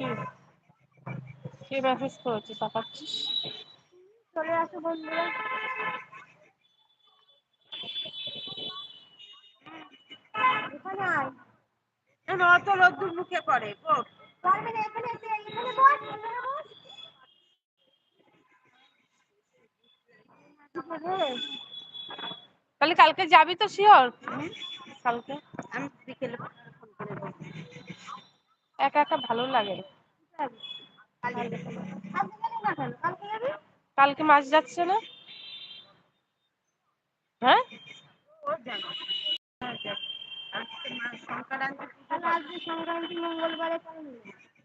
কে? Message চলে আসো বন্ধুরা। এখানে আয়। অত রোদ্দুর মুখে করে বস পারবে না এখানে এখানে বস এখানে বস। তাহলে কালকে যাবি তো শিওর? কালকে? আমি বিকেলে ফোন করে বলব একা একা ভালো লাগে। কালকে মাছ যাচ্ছে না? হ্যাঁ।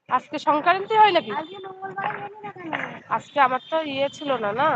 আজকে সংক্রান্তি হয় নাকি? আজকে আমার তো ইয়ে ছিল না না?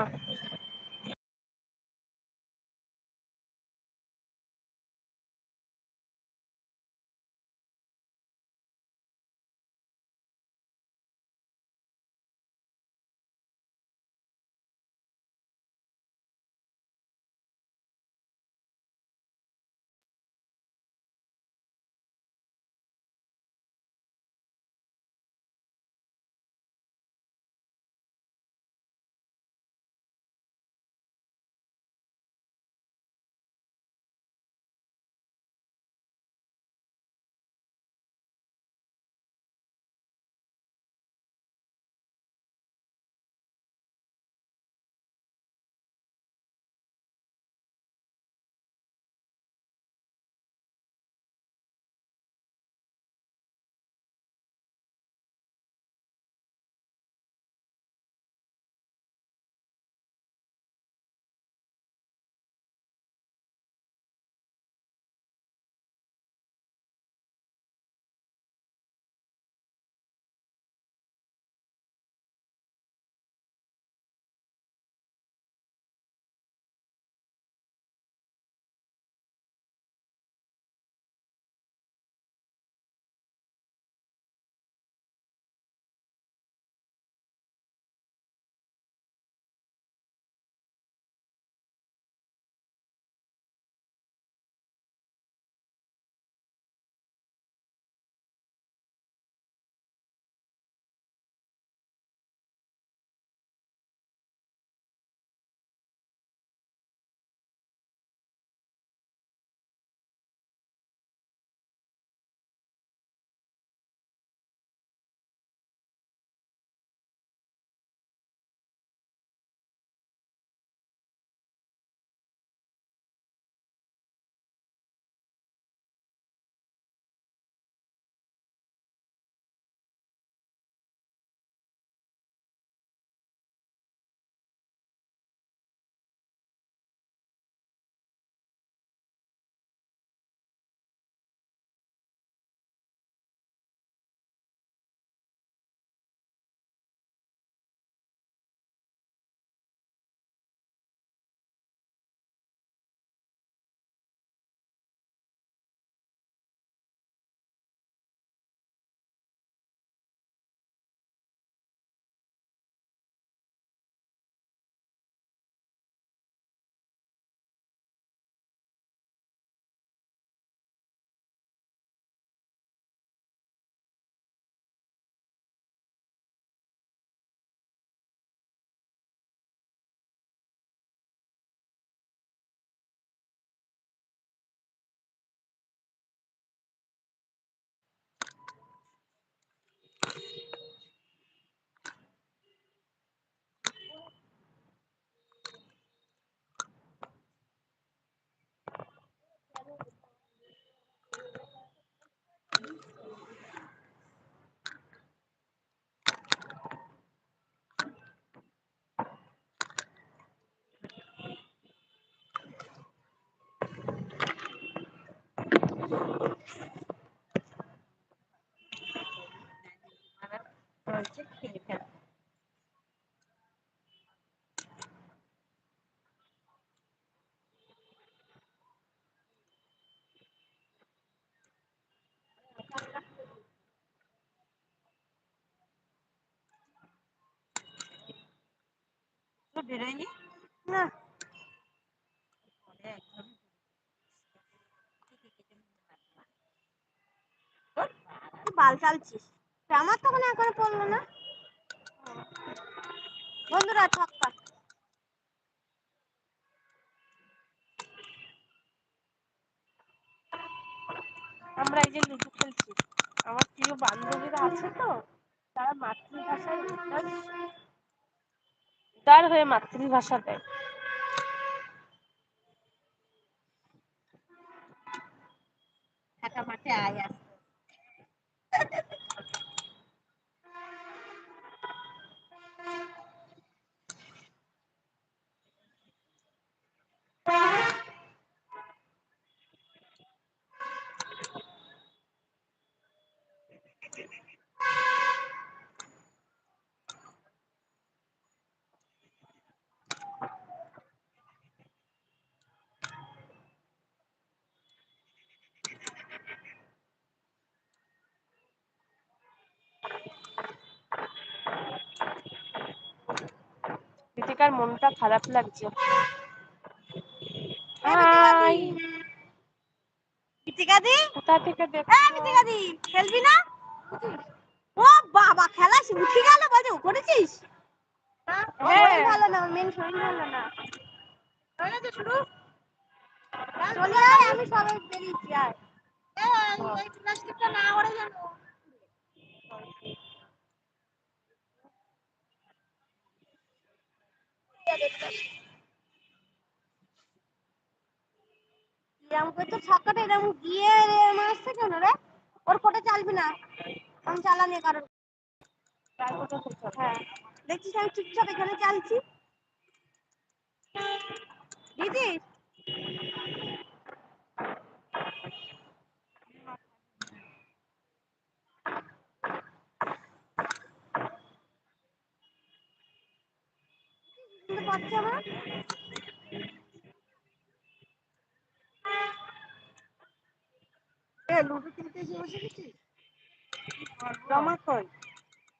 তো বেরোয়নি? না। বাল চালছিস? আমার তখন এখনও পড়ল না। বন্ধুরা ছক্কা আমরা এই যে লুডো খেলছি আমার প্রিয় বান্ধবীরা আছে তো তারা মাতৃভাষায় উদার হয়ে মাতৃভাষা দেয় মাঠে আয় আসতে মনটা খারাপ লাগছে। কৃতিকা হাই দি কোথা থেকে হ্যাঁ দেখছ? খেলবি না? ও বাবা খেলা উঠে গেল বাজে করেছিস? হ্যাঁ। ভালো না মেন শরীর ভালো না। হয়ে গেছে শুরু। চলে আয় আমি সবাই বেরিয়েছি আর এই, না এরকম করে তো ছক্কাটা আসছে কেন রে ওর কোটে চালবি না আমি চালানি কারণ? হ্যাঁ দেখছিস আমি চুপচাপ এখানে চালছি দিদি শুনতে পাচ্ছি আমরা এ লুডো খেলতে এসে বসে গেছিস? জমা কই?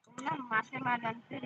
তোমরা মাসে মা আনতে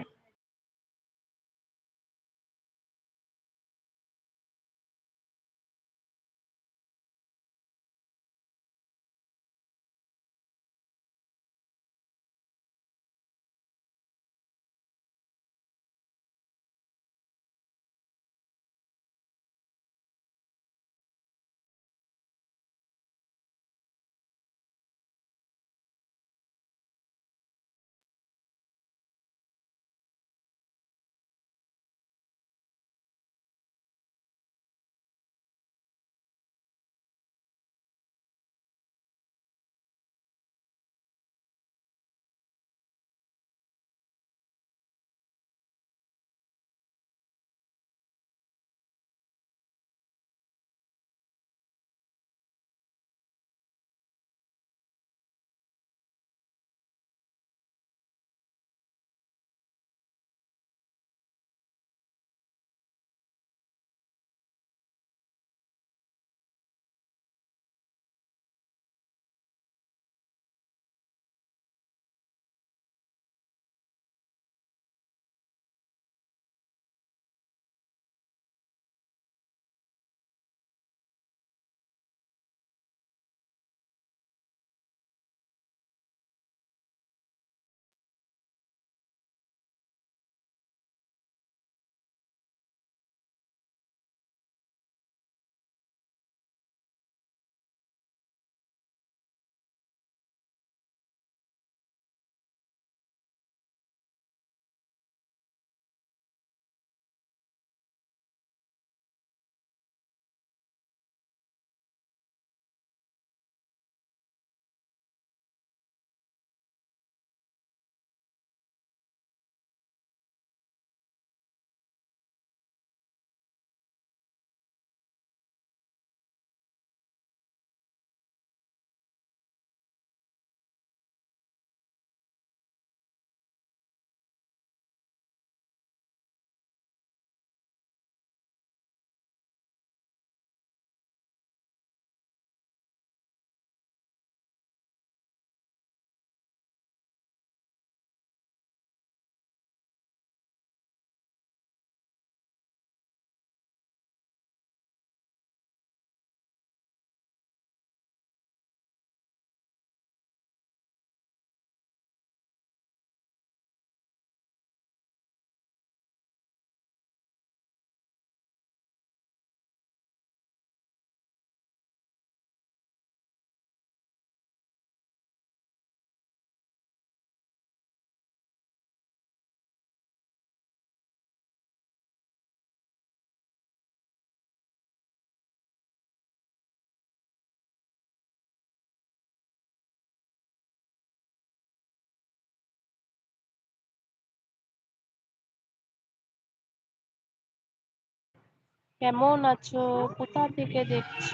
কেমন আছো? কোথা থেকে দেখছ?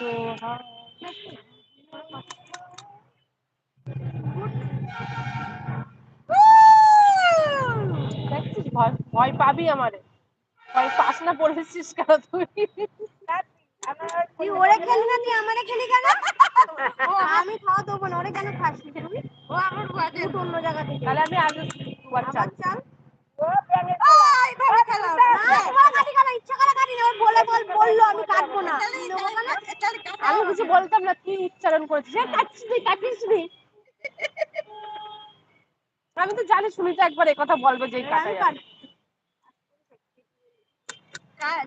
দেখছিস ভয় ভয় পাবি আমারে। ভয় পাস না পড়েছিস কেন তুই? তুই ওরে খেলি না তুই আমারে খেলি কেন? ও আমি খাওয়া দেবো না ওরে কেন খাস তুই? ও আমার অন্য জায়গা থেকে। তাহলে আমি আগে দুবার চাল? না, না, আমি না কিছু বলতাম না কি উচ্চারণ করেছিস? কাটছিস তুই কাটিস তুই আমি তো জানি সুমিতা একবার কথা বলবে যে।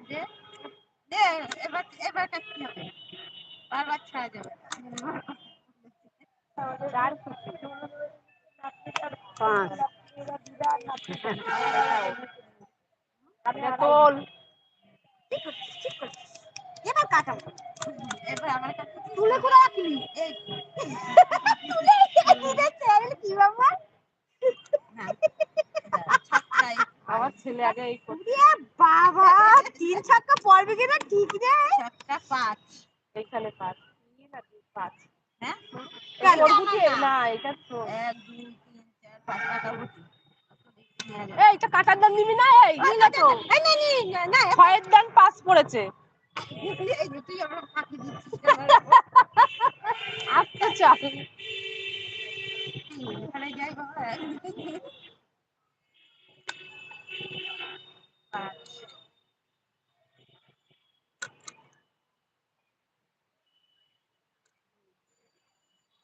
দে দে এবার এবার কাটতে হবে। বারবার ছাড়া যাবে চার খুশি। এটা তোল ঠিক করছিস, ঠিক করছিস। এবার কাটাবো এবার আমার তুলে করে রাখলি তুলে রেখে চ্যানেল কি ব্যাপার? হ্যাঁ। আমার ছেলে আগে এই বাবা তিন ছক্কা পড়বে কিনা ঠিক রে সাতটা পাঁচ। এইখানে পাঁচ। হ্যাঁ? না এটা তো এক দুই তিন চার পাঁচ। এই কাটার দাম নিবি না? এই নিবি না তো। এই নে, নে, নে, ছয়ের দাম পাঁচ পড়েছে তুই আমার ফাঁকি দিচ্ছিস আস্তে চাল ওখানে যাই বাবা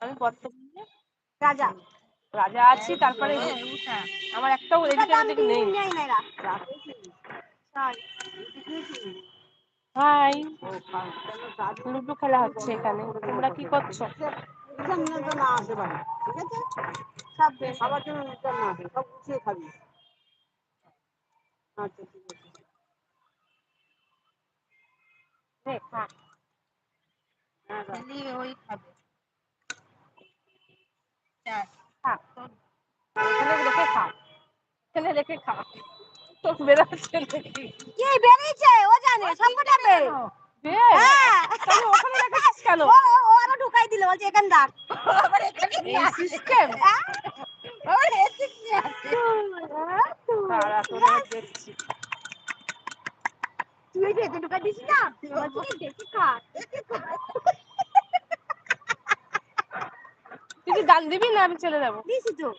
আমি বর্তমানে রাজা। রাজা আছি তারপরে এই আমার একটাও এদিকে নেই। হাই লুডো খেলা হচ্ছে এখানে। তোমরা কি করছ? আচ্ছা। হ্যাঁ। ওই খাবে। চার খা। এখানে রেখে খা। এখানে রেখে খা। তোর বেরোচ্ছে নাকি? কি বেরিয়েছে? ও জানে সব কটাবে হ্যাঁ। কেন? ও ও- ও আরও ঢুকাই দিল বলছে এখান দাঁড়। আবার এখানে সিস্টেম আবার এসিক নিয়ে আসে তারা তোরা দেখছি। তুই যে ঢুকাই দিস না? বলছি কি দেখি খা। তুই গান দিবি না আমি চলে যাব? দিছি তো।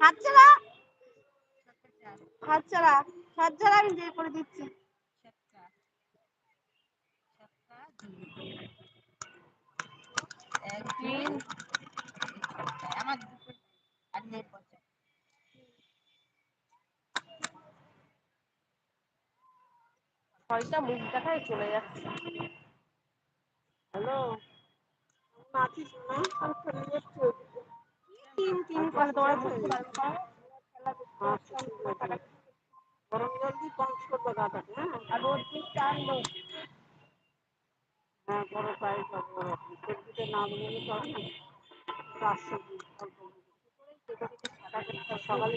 হাত ছাড়া। হাত ছাড়া। হাত ছাড়া আমি বের করে দিচ্ছি। আমার দুটো আর নেই পয়সা ছয়টা মুখ দেখায় চলে যাচ্ছে। হ্যালো? আছিস না করে আছে গরম জল দিয়ে পাঁচ করবে গাটাকে হ্যাঁ? আর রোদ দিন চান হ্যাঁ বড় না না সকালে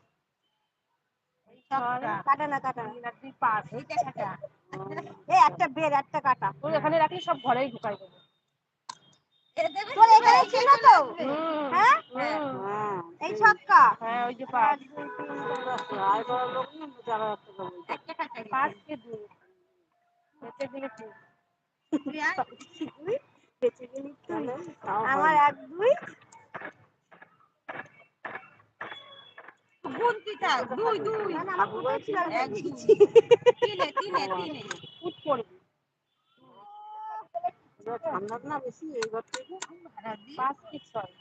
কাটা। না কাটা না। তিন আর দুই পাঁচ এইটা কাটা এই একটা বের একটা কাটা। তুই এখানে রাখলে সব ঘরেই ঢুকাই দেবে। তোর এখানে ছিল তো? হ্যাঁ? হ্যাঁ এই ছক্কা। হ্যাঁ ওই যে পাঁচ আয় করার লোক নেই চার হাজার টাকা বলছে একটা কাটা পাঁচ কে? দুই বেঁচে গেলে তুই বেঁচে গেলি তুই তাহলে তাও আমার এক দুই গুনতি থাক দুই। দুই। এক তিনে তিনে তিনে। উঠ পড়বি ঠান্ডা না বেশি এই ঘর থেকে। পাঁচ কি ছয়?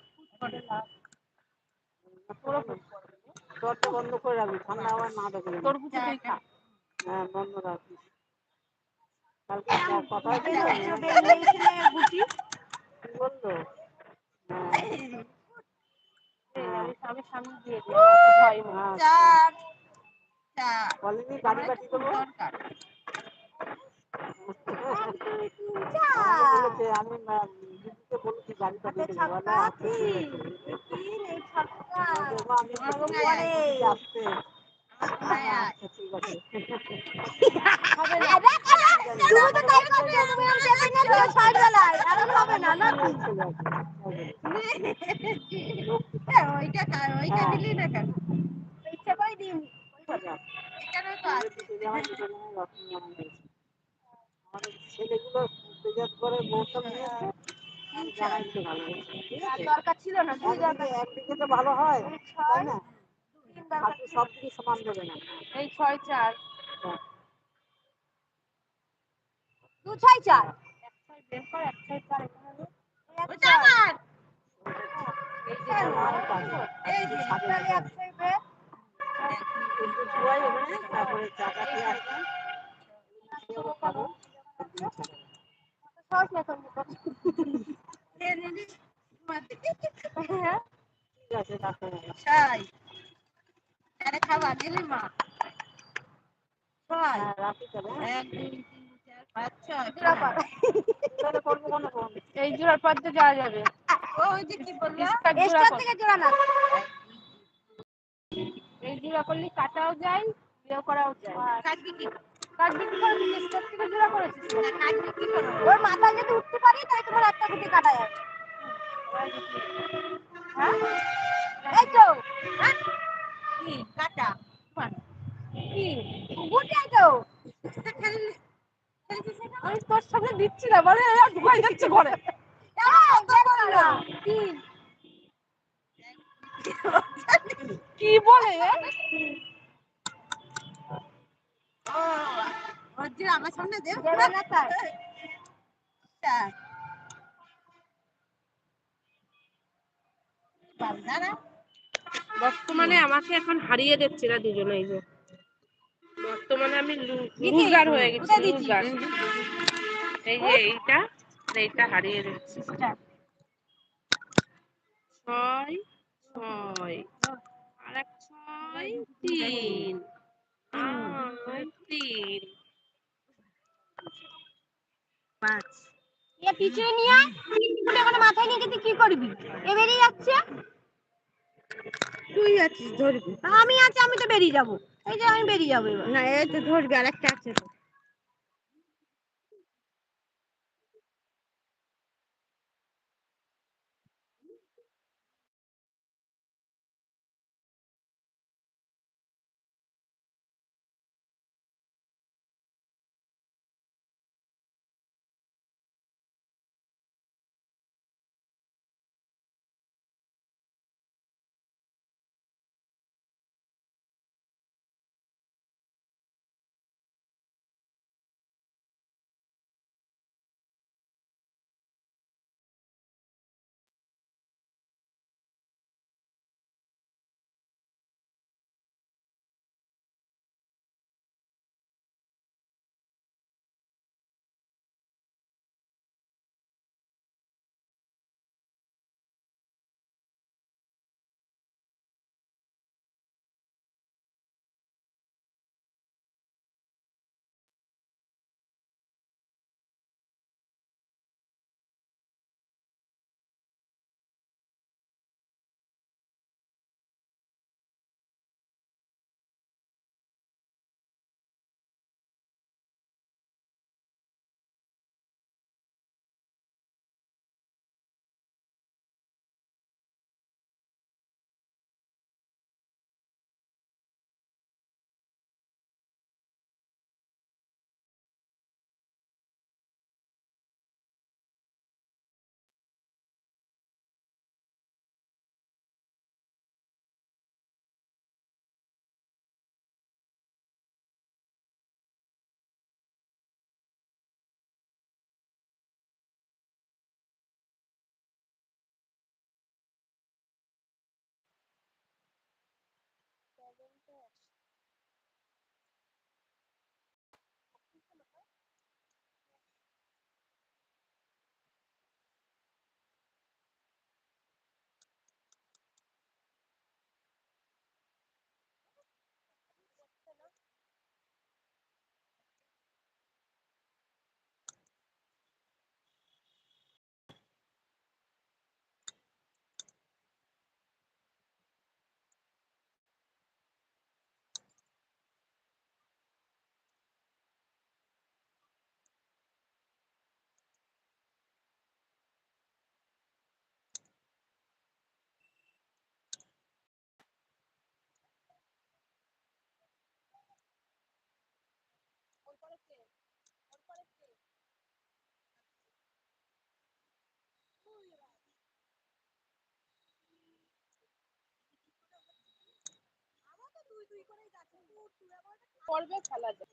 পুরো ফুট পড়বে। দরজা বন্ধ করে রাখবি ঠান্ডা আবার না যেন। তোর বুঝি তুই হ্যাঁ বন্ধ রাখিস। কালকে কথা বেরিয়েছিল, বেরিয়েছিলে বলল? আমি আমি সামনে দিয়ে দিই ভয় চার চার বলেনি গাড়ি পাঠিয়ে দেবো? দরকার। আমি দিদিকে বলেছি গাড়ি পাঠিয়ে দেবো। বলে ছক্কা আচ্ছা আমি ওইটা ওইটা। দিলি না কেন ইচ্ছে তো আছে আমাদের ছেলেগুলো করে মৌসুম নিয়েছে দরকার ছিল না একদিকে একদিকে তো ভালো হয় তাই না তিন সব দিকে সমান দেবে না। এই ছয় চার। দু ছয় চার। এক ছয় এক ছয় চার হ্যাঁ, এখানে তারপরে চাটা আসবেন সহজ না। খেয়ে নিলি তোমার দিকে হ্যাঁ। ঠিক আছে আরে খাওয়া দিলি মা ছয়। এক দুই তিন চার পাঁচ ছয়। এই জোড়ার পর তো যাওয়া যাবে। ওই যে কি বলল? এক্সট্রা থেকে জোড়া না। এই জোড়া করলে কাটাও যায় ইয়ে করাও যায়। কাটবি কি কাট বিক্রি করে তুই থেকে জোড়া করেছিস? না কাটবি কি করো ওর মাথায় যদি উঠতে পারি তাহলে তোমার একটা গুটি কাটা যাবে হ্যাঁ? এই তো। হ্যাঁ? কি? কাটা। কি? গুটি তো? আমি তোর সামনে দিচ্ছি না বলে ঢুকাই যাচ্ছে ঘরে। কি? আমার সামনে দে। দেবে না বর্তমানে আমাকে এখন হারিয়ে দিচ্ছে না দুজনে এই যে। বর্তমানে আমি লুজার হয়ে গেছি লুজার এই যে এইটা এইটা হারিয়ে দিচ্ছি ছয় ছয় আর এক ছয় তিন। তিন। পাঁচ। এ নিয়ে মাথায় নিয়ে গেতে কি করবি? এ বেরিয়ে যাচ্ছে। তুই আছিস ধরবি। আমি আছি আমি তো বেরিয়ে যাব। এই যে আমি বেরিয়ে যাব এবার। না এই তো ধরবি আর একটা আছে তো। পর্বে খেলা যায়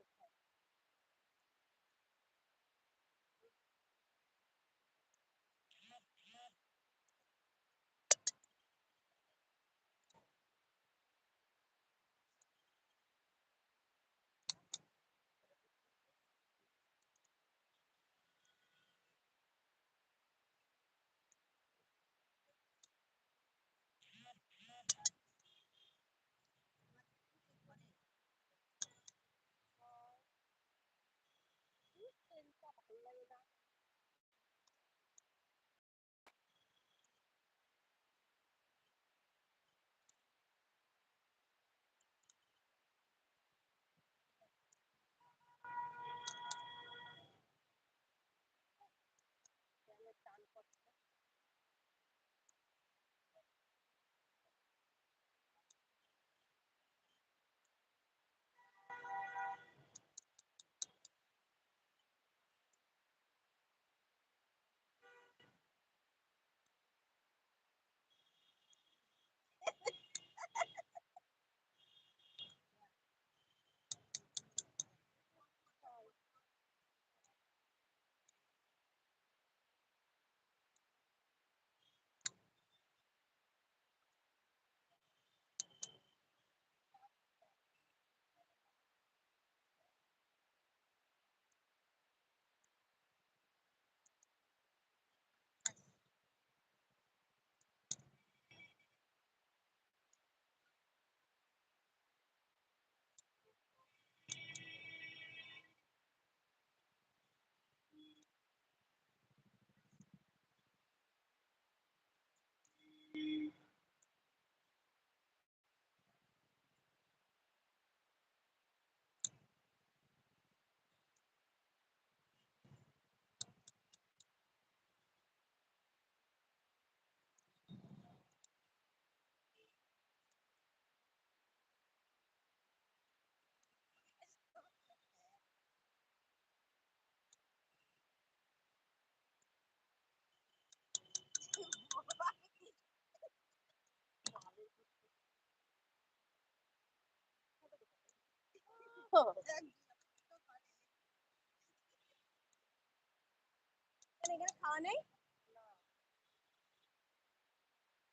এখানে খাওয়া নেই?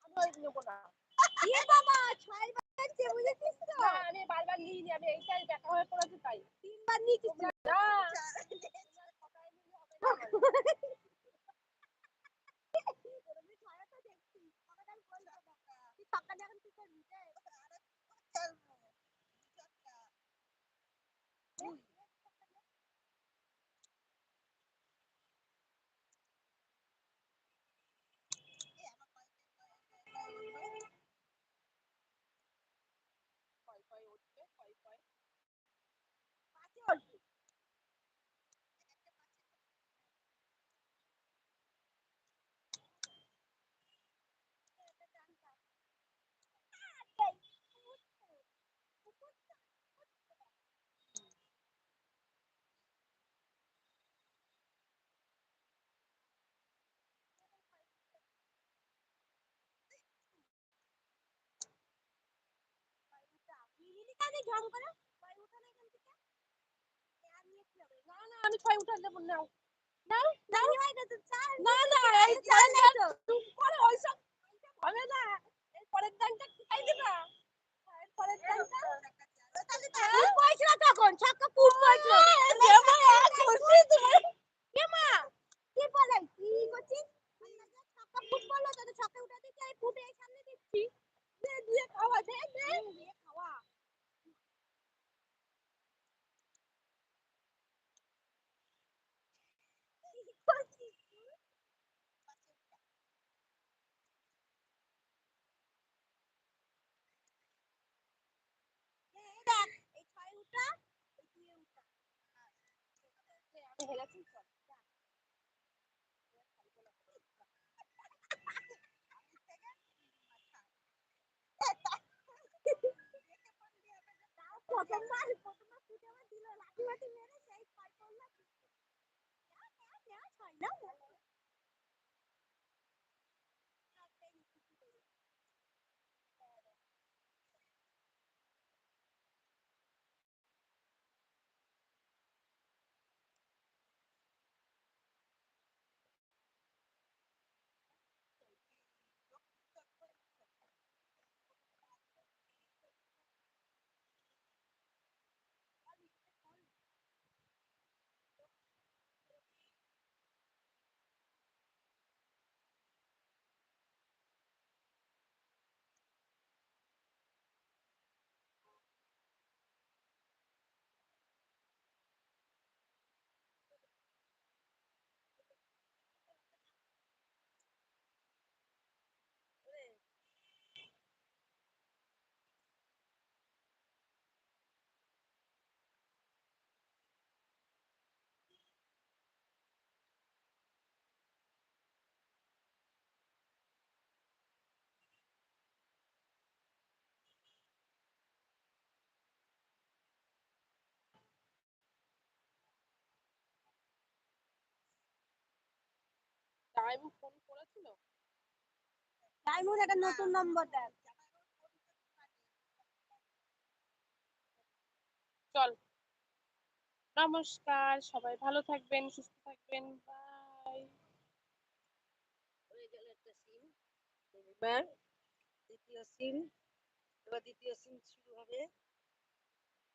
আমি ওই নেব না। ইয়ে বাবা ছয় বাজছে বুঝেছিস তো? আমি বারবার এইটাই দেখা হয়ে পড়েছে তাই। তিনবার নিয়েছিস না। ঢং করে আমি ছয় উঠার দেবো নাও নাও না না এই ওইসব হবে না এই পরের দানটা খাই দিবা পরের দানটা তখন ছক্কা ছক্কা ছক্কা উঠে দিচ্ছি ফুটে সামনে দিচ্ছি দিয়ে খাওয়া দে দে দিয়ে খাওয়া উঠা তুই উঠা আমি হেলাচ্ছি চল প্রথমবার প্রথমবার ফুটে আমার দিল লাঠি মাটি মেরে সেই পাই পড়ল নেওয়া নেওয়া নেওয়া ছয় না ফোন করেছিল? ডায়মন্ড একটা নতুন নম্বর দেয়। চল। নমস্কার সবাই ভালো থাকবেন সুস্থ থাকবেন বাই দ্বিতীয় সিম এবার দ্বিতীয় সিম শুরু হবে।